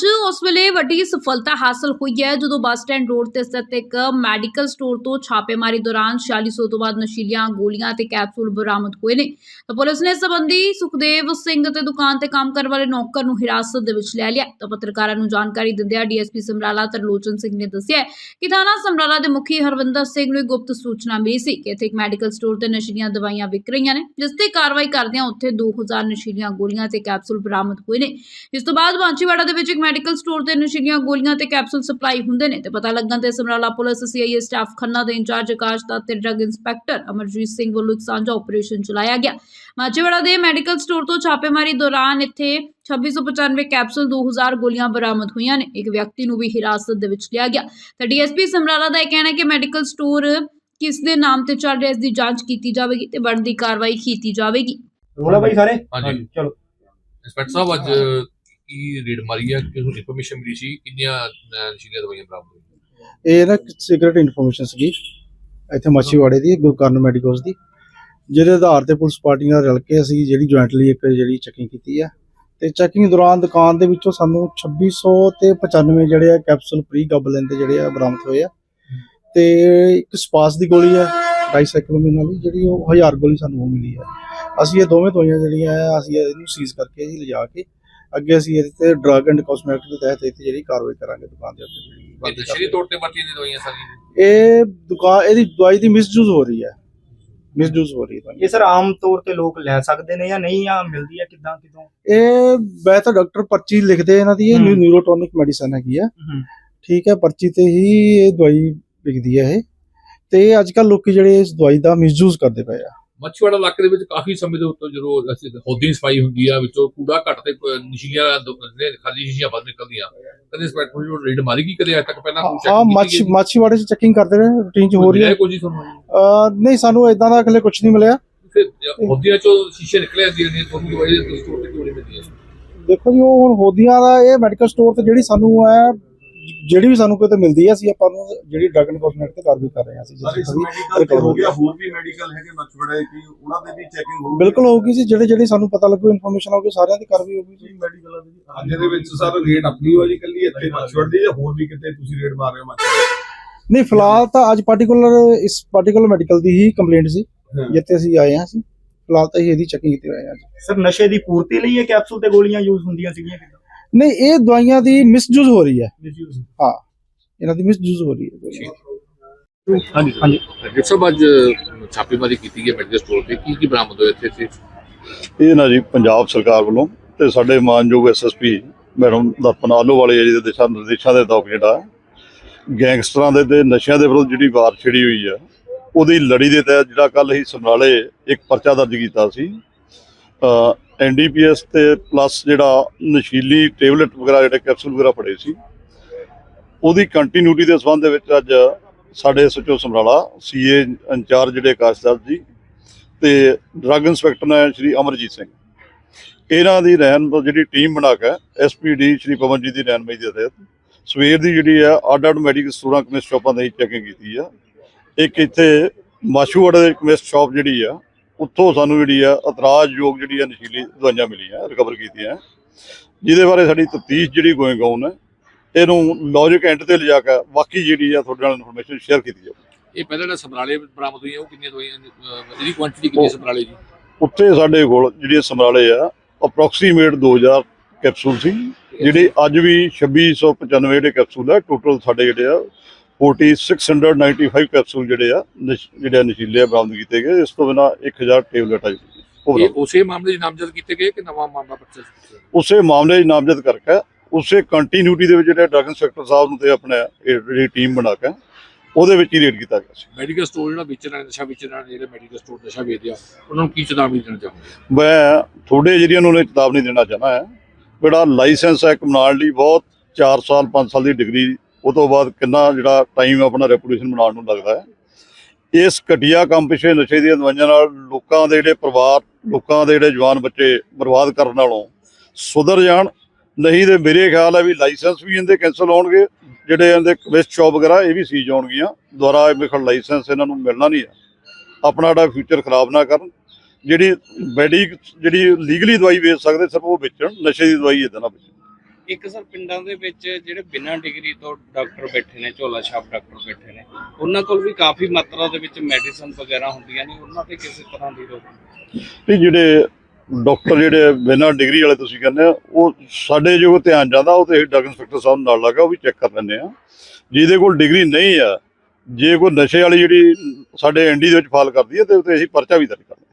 ਅੱਜ ਉਸ ਵੇਲੇ ਵੱਡੀ ਸਫਲਤਾ ਹਾਸਲ ਹੋਈ ਹੈ, ਜਦੋਂ ਬੱਸ ਸਟੈਂਡ ਰੋਡ ਤੇ ਸਥਿਤ ਇੱਕ ਮੈਡੀਕਲ ਸਟੋਰ ਤੋਂ ਛਾਪੇਮਾਰੀ ਦੌਰਾਨ 4600 ਤੋਂ ਵੱਧ ਨਸ਼ੀਲੀਆਂ ਗੋਲੀਆਂ ਤੇ ਕੈਪਸੂਲ ਬਰਾਮਦ ਹੋਏ ਨੇ। ਤਾਂ ਪੁਲਿਸ ਨੇ ਇਸ ਸੁਖਦੇਵ ਸਿੰਘ ਤੇ ਦੁਕਾਨ ਤੇ ਕੰਮ ਕਰਨ ਵਾਲੇ ਨੌਕਰ ਨੂੰ ਹਿਰਾਸਤ ਦੇ ਵਿੱਚ ਲੈ ਲਿਆ। ਤਾਂ ਪੱਤਰਕਾਰਾਂ ਨੂੰ ਜਾਣਕਾਰੀ ਦਿੰਦਿਆਂ ਡੀਐਸਪੀ ਸਮਰਾਲਾ ਤਰਲੋਚਨ ਸਿੰਘ ਨੇ ਦੱਸਿਆ ਕਿ ਥਾਣਾ ਸਮਰਾਲਾ ਦੇ ਮੁਖੀ ਹਰਵਿੰਦਰ ਸਿੰਘ ਨੂੰ ਇੱਕ ਗੁਪਤ ਸੂਚਨਾ ਮਿਲੀ ਸੀ ਕਿ ਇੱਥੇ ਇੱਕ ਮੈਡੀਕਲ ਸਟੋਰ ਤੇ ਨਸ਼ੀਲੀਆਂ ਦਵਾਈਆਂ ਵਿਕ ਰਹੀਆਂ ਨੇ, ਜਿਸ ਤੇ ਕਾਰਵਾਈ ਕਰਦਿਆਂ ਉੱਥੇ 2000 ਨਸ਼ੀਲੀਆਂ ਗੋਲੀਆਂ ਤੇ ਕੈਪਸੂਲ ਬਰਾਮਦ ਹੋਏ ਨੇ। ਇਸ ਤੋਂ ਬਾਅਦ ਬਾਂਚੀਵਾੜਾ ਦੇ ਵਿੱਚ ਇੱਕ ਮੈਡੀਕਲ ਸਟੋਰ ਤੇ ਨਸ਼ੀਲੀਆਂ ਗੋਲੀਆਂ ਤੇ ਕੈਪਸੂਲ ਸਪਲਾਈ ਹੁੰਦੇ ਨੇ ਤੇ ਪਤਾ ਲੱਗਣ ਤੇ Samrala police CIA staff Khanna ਦੇ ਇੰਚਾਰਜ ਆਕਾਸ਼ ਦਾ ਤੇ ਡਰੱਗ ਇੰਸਪੈਕਟਰ ਅਮਰਜੀਤ ਸਿੰਘ ਵੱਲੋਂ ਇੱਕ ਸਾਂਝਾ ਆਪਰੇਸ਼ਨ ਚਲਾਇਆ ਗਿਆ। ਮਾਚੀਵਾੜਾ ਦੇ ਮੈਡੀਕਲ ਸਟੋਰ ਤੋਂ ਛਾਪੇਮਾਰੀ ਦੌਰਾਨ ਇੱਥੇ 2695 ਕੈਪਸੂਲ 2000 ਗੋਲੀਆਂ ਬਰਾਮਦ ਹੋਈਆਂ ਨੇ। ਇੱਕ ਵਿਅਕਤੀ ਨੂੰ ਵੀ ਹਿਰਾਸਤ ਦੇ ਵਿੱਚ ਲਿਆ ਗਿਆ। ਤਾਂ ਡੀਐਸਪੀ ਸਮਰਾਲਾ ਦਾ ਇਹ ਕਹਿਣਾ ਹੈ ਕਿ ਮੈਡੀਕਲ ਸਟੋਰ ਕਿਸ ਦੇ ਨਾਮ ਤੇ ਚੱਲ ਰਿਹਾ ਇਸ ਦੀ ਜਾਂਚ ਕੀਤੀ ਜਾਵੇਗੀ ਤੇ ਬਣਦੀ ਕਾਰਵਾਈ ਕੀਤੀ ਜਾਵੇਗੀ। ਰੋਲਾ ਬਾਈ ਸਾਰੇ? ਹਾਂਜੀ। ਚਲੋ। ਇੰਸਪੈਕਟਰ ਸਾਹਿਬ ਅੱਜ ਕੀ ਰੀਡ ਮਾਰੀ ਹੈ ਕਿ ਇਨਫੋਰਮੇਸ਼ਨ ਮਿਲੀ ਸੀ? ਕਿੰਨੀਆਂ ਅਹ, ਨਸ਼ੀਲੀਆਂ ਦਵਾਈਆਂ ਬਰਾਮਦ ਹੋਈਆਂ? ਇਹ ਨਾ ਸੀਕ੍ਰੀਟ ਇਨਫੋਰਮੇਸ਼ਨ ਸੀਗੀ। ਇੱਥੇ ਮੱਛੀਵਾੜੇ ਦੀ ਗੁਰਕਰਨ ਮੈਡੀਕਲਸ ਦੀ। ਜਿਹਦੇ ਆਧਾਰ ਤੇ ਪੁਲਿਸ ਪਾਰਟੀ ਨਾਲ ਰਲ ਕੇ ਅਸੀਂ ਜਿਹੜੀ ਜੁਆਇੰਟਲੀ ਇੱਕ ਜਿਹੜੀ ਚੈਕਿੰਗ ਕੀਤੀ ਹੈ ਤੇ ਚੈਕਿੰਗ ਦੌਰਾਨ ਦੁਕਾਨ ਦੇ ਵਿੱਚੋਂ ਸਾਨੂੰ 2600 ਤੇ 95 ਜਿਹੜੇ ਆ ਕੈਪਸੂਲ ਪ੍ਰੀ ਗਬਲਿਨ ਦੇ ਜਿਹੜੇ ਆ ਬਰਾਮਦ ਹੋਏ ਆ। ਤੇ ਇੱਕ ਸਪਾਸ ਦੀ ਗੋਲੀ ਆ ਡਾਈਸਾਈਕਲੋਮਿਨ ਵਾਲੀ ਜਿਹੜੀ ਉਹ 1000 ਗੋਲੀ ਸਾਨੂੰ ਉਹ ਮਿਲੀ ਹੈ ਅਸੀਂ ਇਹ ਦੋਵੇਂ ਦਵਾਈਆਂ ਜਿਹੜੀਆਂ ਆ ਅਸੀਂ ਇਹਨੂੰ ਸੀਜ਼ ਕਰਕੇ ਹੀ ਲਿਜਾ ਕੇ ਅੱਗੇ ਅਸੀਂ ਇਹਦੇ ਤੇ ਡਰੱਗ ਐਂਡ ਕਾਸਮੈਟਿਕ ਦੇ ਤਹਿਤ ਇੱਥੇ ਜਿਹੜੀ ਕਾਰਵਾਈ ਕਰਾਂਗੇ ਦੁਕਾਨ ਦੇ ਉੱਤੇ ਜਿਹੜੀ ਇਹ ਬਣਦੀ ਨਸ਼ੀਲੀ ਤੌਰ ਤੇ ਵਰਤੀਆਂ ਨੇ ਦਵਾਈਆਂ ਸਾਰੀਆਂ ਇਹ ਦੁਕਾਨ ਇਹਦੀ ਦਵਾਈ ਦੀ ਮਿਸਯੂਜ਼ ਹੋ ਰਹੀ ਹੈ। ਮਿਸਯੂਜ਼ ਹੋ ਰਹੀ ਹੈ ਦਵਾਈ। ਇਹ ਸਰ ਆਮ ਤੌਰ ਤੇ ਲੋਕ ਲੈ ਸਕਦੇ ਨੇ ਜਾਂ ਨਹੀਂ ਆ ਮਿਲਦੀ ਹੈ ਕਿਦਾਂ ਕਿਦੋਂ? ਇਹ ਵੈਸੇ ਤਾਂ ਡਾਕਟਰ ਪਰਚੀ ਲਿਖਦੇ ਇਹਨਾਂ ਦੀ ਇਹ ਹਮ। ਨਿਊਰੋਟੋਨਿਕ ਮੈਡੀਸਨ ਹੈਗੀ ਆ ਠੀਕ ਹੈ ਪਰਚੀ ਤੇ ਹੀ ਇਹ ਦਵਾਈ ਵਿਕਦੀ ਹੈ ਇਹ। ਤੇ ਅੱਜ ਕੱਲ ਲੋਕੀ ਜਿਹੜੇ ਇਸ ਦਵਾਈ ਦਾ ਮਿਸਯੂਜ਼ ਕਰਦੇ ਪਏ ਆ। ਮੱਛੀਵਾੜਾ ਇਲਾਕੇ ਦੇ ਵਿੱਚ ਕਾਫੀ ਸਮੇਂ ਦੇ ਉੱਤੇ ਜਦੋਂ ਅਸੀਂ ਹੌਦੀ ਸਫ਼ਾਈ ਹੁੰਦੀ ਆ ਵਿੱਚੋਂ ਕੂੜਾ ਘੱਟ ਤੇ ਨਸ਼ੀਲੀਆਂ ਖਾਲੀ ਸ਼ੀਸ਼ੀਆਂ ਵੱਧ ਨਿਕਲਦੀਆਂ। ਕਦੇ ਇੰਸਪੈਕਟਰ ਨੂੰ ਰੀਡ ਮਾਰੀ ਕੀ ਕਦੇ ਅੱਜ ਤੱਕ ਪਹਿਲਾਂ ਹਾਂ ਮੱਛੀ? ਮਾਛੀਵਾੜੇ ਚ ਚੈਕਿੰਗ ਕਰਦੇ ਨੇ ਰੂਟੀਨ ਚ ਹੋ ਰਹੀ ਹੈ। ਕੋਈ ਤੁਹਾਨੂੰ? ਨਹੀਂ ਸਾਨੂੰ ਇਦਾਂ ਦਾ ਅਗਲੇ ਕੁਝ ਨਹੀਂ ਮਿਲਿਆ। ਹੌਦੀਆਂ ਚੋਂ ਸ਼ੀਸ਼ੇ ਨਿਕਲੇ ਆਉਂਦੀਆਂ ਨੇ ਤੁਹਾਨੂੰ ਦਵਾਈ ਦੇ ਸਟੋਰ ਤੇ ਕਿਉਂ ਨਹੀਂ ਮਿਲਦੀ ਦੇਖੋ ਜੀ ਉਹ ਹੁਣ ਹੋਦੀਆਂ ਦਾ ਇਹ ਮੈਡੀਕਲ ਸਟੋਰ ਤੇ ਜਿਹੜੀ ਸਾਨੂੰ ਹੈ ਜਿਹੜੀ ਵੀ ਸਾਨੂੰ ਕਿਤੇ ਮਿਲਦੀ ਹੈ ਅਸੀਂ ਆਪਾਂ ਨੂੰ ਜਿਹੜੀ ਡਰਗ ਕਾਸਮੈਟਿਕ ਤੇ ਕਾਰਵਾਈ ਕਰ ਰਹੇ ਹਾਂ ਅਸੀਂ ਜਿਸ ਮੈਡੀਕਲ ਤੇ ਹੋ ਗਿਆ ਹੋਰ ਵੀ ਮੈਡੀਕਲ ਹੈਗੇ ਮਛਵੜੇ ਕੀ ਉਹਨਾਂ ਦੇ ਵੀ ਚੈਕਿੰਗ ਹੋਊਗੀ? ਬਿਲਕੁਲ ਹੋਊਗੀ ਜੀ ਜਿਹੜੇ ਜਿਹੜੇ ਸਾਨੂੰ ਪਤਾ ਲੱਗੂ ਇਨਫੋਰਮੇਸ਼ਨ ਆਊਗੀ ਸਾਰਿਆਂ ਦੀ ਕਾਰਵਾਈ ਹੋਊਗੀ ਜੀ। ਮੈਡੀਕਲ ਦੀ ਅੱਜ ਦੇ ਵਿੱਚ ਸਰ ਰੇਟ ਆਪਣੀ ਹੋ ਜੀ ਕੱਲੀ ਇੱਥੇ ਮਛਵੜ ਦੀ ਜਾਂ ਹੋਰ ਵੀ ਕਿਤੇ ਤੁਸੀਂ ਰੇਟ ਮਾਰ ਰਹੇ ਹੋ ਮਛਵੜੇ ਨਹੀਂ ਫਿਲਹਾਲ ਤਾਂ ਅੱਜ ਪਾਰਟਿਕੂਲਰ ਇਸ ਪਾਰਟਿਕੂਲਰ ਮੈਡੀਕਲ ਦੀ ਹੀ ਕੰਪਲੇਂਟ ਸੀ। ਜਿੱਥੇ ਅਸੀਂ ਆਏ ਹਾਂ ਅਸੀਂ। ਫਿਲਹਾਲ ਤਾਂ ਅਸੀਂ ਇਹਦੀ ਚੈਕਿੰਗ ਕੀਤੀ ਹੋਈ ਹੈ ਅੱਜ ਸਰ ਨਸ਼ੇ ਦੀ ਪੂਰਤੀ ਲਈ ਇਹ ਕੈਪਸੂਲ ਤੇ ਗੋਲੀਆਂ ਯੂਜ਼ ਹੁੰਦੀਆਂ ਸੀਗੀਆਂ ਨਹੀਂ ਇਹ ਦਵਾਈਆਂ ਦੀ ਮਿਸਯੂਜ਼ ਹੋ ਰਹੀ ਹੈ। ਮਿਸਯੂਜ਼ ਹਾਂ ਇਹਨਾਂ ਦੀ ਮਿਸਯੂਜ਼ ਹੋ ਰਹੀ ਹੈ ਦਵਾਈਆਂ। ਹਾਂਜੀ ਹਾਂਜੀ। ਡਾਕਟਰ ਸਾਹਿਬ ਅੱਜ ਛਾਪੇਮਾਰੀ ਕੀਤੀ ਗਈ ਮੈਡੀਕਲ ਸਟੋਰ ਤੇ। ਕੀ ਕੀ ਬਰਾਮਦ ਹੋਇਆ ਇੱਥੇ ਇੱਥੇ? ਇਹ ਨਾ ਜੀ ਪੰਜਾਬ ਸਰਕਾਰ ਵੱਲੋਂ ਤੇ ਸਾਡੇ ਮਾਨਯੋਗ ਐਸਐਸਪੀ ਮੈਡਮ ਦਰਪਨ ਆਲੋਵਾਲੇ ਜੀ ਦੇ ਦਿਸ਼ਾ ਨਿਰਦੇਸ਼ਾਂ ਦੇ ਤਹਿਤ ਜਿਹੜਾ ਗੈਂਗਸਟਰਾਂ ਦੇ ਤੇ ਨਸ਼ਿਆਂ ਦੇ ਵਿਰੁੱਧ ਜਿਹੜੀ ਵਾਰ ਛਿੜੀ ਹੋਈ ਆ ਉਹਦੀ ਲੜੀ ਦੇ ਤਹਿਤ ਜਿਹੜਾ ਕੱਲ ਹੀ ਸਮਰਾਲੇ ਇੱਕ ਪਰਚਾ ਦਰਜ ਕੀਤਾ ਸੀ। ਐਨਡੀਪੀਐਸ ਤੇ ਪਲੱਸ ਜਿਹੜਾ ਨਸ਼ੀਲੀ ਟੇਬਲੇਟ ਵਗੈਰਾ, ਜਿਹੜੇ ਕੈਪਸੂਲ ਵਗੈਰਾ ਫੜੇ ਸੀ, ਉਹਦੀ ਕੰਟੀਨਿਊਟੀ ਦੇ ਸੰਬੰਧ ਦੇ ਵਿੱਚ ਅੱਜ ਸਾਡੇ ਸਚੋ ਸਮਰਾਲਾ ਸੀਏ ਇੰਚਾਰਜ ਜਿਹੜੇ ਆਕਾਸ਼ਦਾਸ ਜੀ ਤੇ ਡਰੱਗ ਇੰਸਪੈਕਟਰ ਨੇ ਸ਼੍ਰੀ ਅਮਰਜੀਤ ਸਿੰਘ। ਇਹਨਾਂ ਦੀ ਰਹਿਨ ਜਿਹੜੀ ਟੀਮ ਬਣਾ ਕੇ ਐਸਪੀਡੀ ਸ਼੍ਰੀ ਪਵਨ ਜੀ ਦੀ ਰਹਿਨਮਾਈ ਦੇ ਤਹਿਤ ਸਵੇਰ ਦੀ ਜਿਹੜੀ ਆ ਅੱਡ ਅੱਡ ਮੈਡੀਕਲ ਸਟੋਰਾਂ ਕਮਿਸਟ ਸ਼ਾਪਾਂ ਦੀ ਚੈਕਿੰਗ ਕੀਤੀ ਆ ਇੱਕ ਇੱਥੇ ਮਾਸ਼ੂਵਾੜਾ ਦੇ ਕਮਿਸਟ ਸ਼ਾਪ ਜਿਹੜੀ ਆ ਉੱਥੋਂ ਸਾਨੂੰ ਜਿਹੜੀ ਆ ਇਤਰਾਜ਼ਯੋਗ ਜਿਹੜੀ ਆ ਨਸ਼ੀਲੀ ਦਵਾਈਆਂ ਮਿਲੀਆਂ ਰਿਕਵਰ ਕੀਤੀਆਂ। ਜਿਹਦੇ ਬਾਰੇ ਸਾਡੀ ਤਫਤੀਸ਼ ਜਿਹੜੀ ਗੋਇੰਗ ਆਨ ਹੈ ਇਹਨੂੰ ਲੌਜਿਕ ਐਂਡ ਤੇ ਲਿਜਾ ਕੇ ਬਾਕੀ ਜਿਹੜੀ ਆ ਤੁਹਾਡੇ ਨਾਲ ਇਨਫੋਰਮੇਸ਼ਨ ਸ਼ੇਅਰ ਕੀਤੀ ਜਾਊ। ਇਹ ਪਹਿਲਾਂ ਜਿਹੜਾ ਸਮਰਾਲੇ ਬਰਾਮਦ ਹੋਈਆਂ ਉਹ ਕਿੰਨੀਆਂ ਦਵਾਈਆਂ ਇਹਦੀ ਕੁਆਂਟੀਟੀ ਕਿੰਨੀ ਹੈ ਸਮਰਾਲੇ ਦੀ? ਉੱਥੇ ਸਾਡੇ ਕੋਲ ਜਿਹੜੀਆਂ ਸਮਰਾਲੇ ਆ ਅਪਰੋਕਸੀਮੇਟ 2000 ਕੈਪਸੂਲ ਸੀ ਜਿਹੜੇ ਅੱਜ ਵੀ 2695 ਜਿਹੜੇ ਕੈਪਸੂਲ ਆ ਟੋਟਲ ਸਾਡੇ ਜਿਹੜੇ ਆ 4695 ਕੈਪਸੂਲ ਜਿਹੜੇ ਆ ਨਸ਼- ਜਿਹੜੇ ਆ ਨਸ਼ੀਲੇ ਆ ਬਰਾਮਦ ਕੀਤੇ ਗਏ ਇਸ ਤੋਂ ਬਿਨਾ 1000 ਟੇਬਲੇਟ ਆ ਜੀ overall। ਇਹ ਉਸੇ ਮਾਮਲੇ 'ਚ ਨਾਮਜ਼ਦ ਕੀਤੇ ਗਏ ਕਿ ਨਵਾਂ ਮਾਮਲਾ ਪਰਚਾ ਸੀ ਉਸੇ ਮਾਮਲੇ 'ਚ ਨਾਮਜ਼ਦ ਕਰਕੇ ਉਸੇ ਕੰਟੀਨਿਊਟੀ ਦੇ ਵਿੱਚ ਜਿਹੜੇ ਡਰੱਗ ਇੰਸਪੈਕਟਰ ਸਾਹਿਬ ਨੂੰ ਤੇ ਆਪਣੇ ਇਹ ਜਿਹੜੀ ਟੀਮ ਬਣਾ ਕੇ ਉਹਦੇ ਵਿੱਚ ਹੀ ਰੇਡ ਕੀਤਾ ਗਿਆ ਸੀ। ਮੈਡੀਕਲ ਸਟੋਰ ਜਿਹੜਾ ਵੇਚਣ ਵਾਲੇ ਨਸ਼ਾ ਵੇਚਣ ਵਾਲੇ ਜਿਹੜੇ ਮੈਡੀਕਲ ਸਟੋਰ ਨਸ਼ਾ ਵੇਚਦੇ ਆ ਉਹਨਾਂ ਨੂੰ ਕੀ ਚੇਤਾਵਨੀ ਦੇਣਾ ਚਾਹੁੰਦੇ ਮੈਂ ਥੋੜੇ ਜਿਹੜੀਆਂ ਨੂੰ ਚੇਤਾਵਨੀ ਦੇਣਾ ਚਾਹਨਾ ਹੈ ਜਿਹੜਾ ਲਾਇਸੈਂਸ ਹੈ ਕਮਾਂਡ ਲਈ ਬਹੁਤ 4 ਸਾਲ 5 ਸਾਲ ਦੀ ਡਿਗਰੀ ਉਹ ਤੋਂ ਬਾਅਦ ਕਿੰਨਾ ਜਿਹੜਾ ਟਾਈਮ ਆਪਣਾ ਰੈਪੂਟੇਸ਼ਨ ਬਣਾਉਣ ਨੂੰ ਲੱਗਦਾ ਹੈ। ਇਸ ਘਟੀਆ ਕੰਮ ਪਿੱਛੇ ਨਸ਼ੇ ਦੀਆਂ ਦਵਾਈਆਂ ਨਾਲ ਲੋਕਾਂ ਦੇ ਜਿਹੜੇ ਪਰਿਵਾਰ, ਲੋਕਾਂ ਦੇ ਜਿਹੜੇ ਜਵਾਨ ਬੱਚੇ ਬਰਬਾਦ ਕਰਨ ਨਾਲੋਂ ਸੁਧਰ ਜਾਣ। ਨਹੀਂ ਤੇ ਮੇਰੇ ਖਿਆਲ ਹੈ ਵੀ ਲਾਇਸੈਂਸ ਵੀ ਇਹਦੇ ਕੈਨਸਲ ਹੋਣਗੇ। ਜਿਹੜੇ ਇਹਦੇ ਕਵਿਸਟ ਸ਼ਾਪ ਵਗੈਰਾ, ਇਹ ਵੀ ਸੀਜ ਹੋਣਗੀਆਂ। ਦੁਬਾਰਾ ਇਹ ਮੇਰੇ ਖਿਆਲ ਲਾਇਸੈਂਸ ਇਹਨਾਂ ਨੂੰ ਮਿਲਣਾ ਨਹੀਂ ਹੈ। ਆਪਣਾ ਜਿਹੜਾ ਫਿਊਚਰ ਖਰਾਬ ਨਾ ਕਰਨ। ਜਿਹੜੀ ਮੈਡੀ ਜਿਹੜੀ ਲੀਗਲੀ ਦਵਾਈ ਵੇਚ ਸਕਦੇ, ਸਿਰਫ ਉਹ ਵੇਚਣ। ਨਸ਼ੇ ਦੀ ਦਵਾਈ ਇਦਾਂ ਨਾ ਵੇਚਣ। ਇੱਕ ਸਰ ਪਿੰਡਾਂ ਦੇ ਵਿੱਚ ਜਿਹੜੇ ਬਿਨਾਂ ਡਿਗਰੀ ਤੋਂ ਡਾਕਟਰ ਬੈਠੇ ਨੇ ਝੋਲਾ ਛਾਪ ਡਾਕਟਰ ਬੈਠੇ ਨੇ, ਉਹਨਾਂ ਕੋਲ ਵੀ ਕਾਫੀ ਮਾਤਰਾ ਦੇ ਵਿੱਚ ਮੈਡੀਸਨ ਵਗੈਰਾ ਹੁੰਦੀਆਂ ਨੇ, ਉਹਨਾਂ ਤੇ ਕਿਸੇ ਤਰ੍ਹਾਂ ਦੀ ਰੋਕ ਤੇ ਜਿਹੜੇ ਡਾਕਟਰ ਜਿਹੜੇ ਬਿਨਾਂ ਡਿਗਰੀ ਵਾਲੇ ਤੁਸੀਂ ਕਹਿੰਦੇ ਆ, ਉਹ ਸਾਡੇ ਜੋ ਧਿਆਨ ਜਾਂਦਾ, ਉਹ ਤੇ ਡਰਗ ਇੰਸਪੈਕਟਰ ਸਾਹਿਬ ਨਾਲ ਲੱਗਾ, ਉਹ ਵੀ ਚੈੱਕ ਕਰ ਲੈਂਦੇ ਆ। ਜਿਹਦੇ ਕੋਲ ਡਿਗਰੀ ਨਹੀਂ ਆ, ਜੇ ਕੋਈ ਨਸ਼ੇ ਵਾਲੀ ਜਿਹੜੀ ਸਾਡੇ ਐਨਡੀ ਦੇ ਵਿੱਚ ਫਾਲ ਕਰਦੀ ਹੈ ਤੇ ਉਹ ਤੇ ਅਸੀਂ ਪਰਚਾ ਵੀ ਦਰਜ ਕਰਦੇ